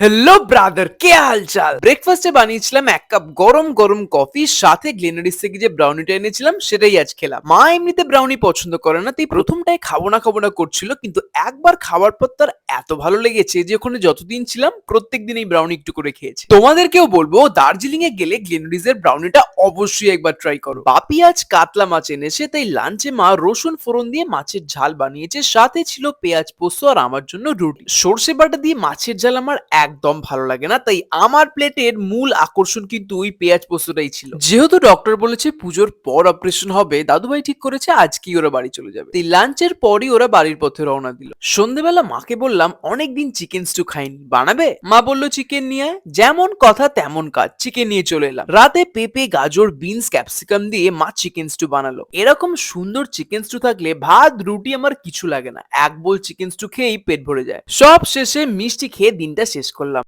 Hello brother কে হালচাল ব্রেকফাস্টে বানিয়েছিলাম এক কাপ গরম গরম কফি সাথে গ্লেনারিস থেকে যে ব্রাউনিটা এনেছিলাম, সেটাই আজ খেলাম। মা এমনিতে ব্রাউনি পছন্দ করে না, তাই প্রথমটাই খাব না খাব না করছিল, কিন্তু একবার খাওয়ার পর তার এত ভালো লেগেছে যে ওখানে যতদিন ছিলাম, প্রত্যেক দিন এই ব্রাউনি একটু করে খেয়েছি। তোমাদেরকেও বলব দার্জিলিং এ গেলে গ্লেনারিস এর ব্রাউনিটা অবশ্যই একবার ট্রাই করো। বাপি আজ কাতলা মাছ এনেছে, তাই লাঞ্চে মা রসুন ফোড়ন দিয়ে মাছের ঝাল বানিয়েছে, সাথে ছিল পেঁয়াজ পোস্ত আর আমার জন্য রুটি। সর্ষে বাটা দিয়ে মাছের ঝাল আমার একদম ভালো লাগে না। তাই আমার প্লেটের মূল আকর্ষণ কিন্তু ওই পেঁয়াজ পোস্তটাই ছিল। যেহেতু ডক্টর বলেছে পুজোর পর অপারেশন হবে, দাদুভাই ঠিক করেছে আজকেই ওরা বাড়ি চলে যাবে। তাই লাঞ্চের পরই ওরা বাড়ির পথে রওনা দিল। সন্ধেবেলা মাকে বললাম অনেকদিন চিকেন স্টু খাইনি, বানাবে? মা বলল চিকেন নিয়ে যেমন কথা তেমন কাজ চিকেন নিয়ে চলে এলাম। রাতে পেঁপে, গাজর বিনস ক্যাপসিকাম দিয়ে মা চিকেন স্টু বানালো। এরকম সুন্দর চিকেন স্টু থাকলে ভাত, রুটি আমার কিছু লাগে না। এক বোল চিকেন স্টু খেয়েই পেট ভরে যায়। সব শেষে মিষ্টি খেয়ে দিনটা শেষ con la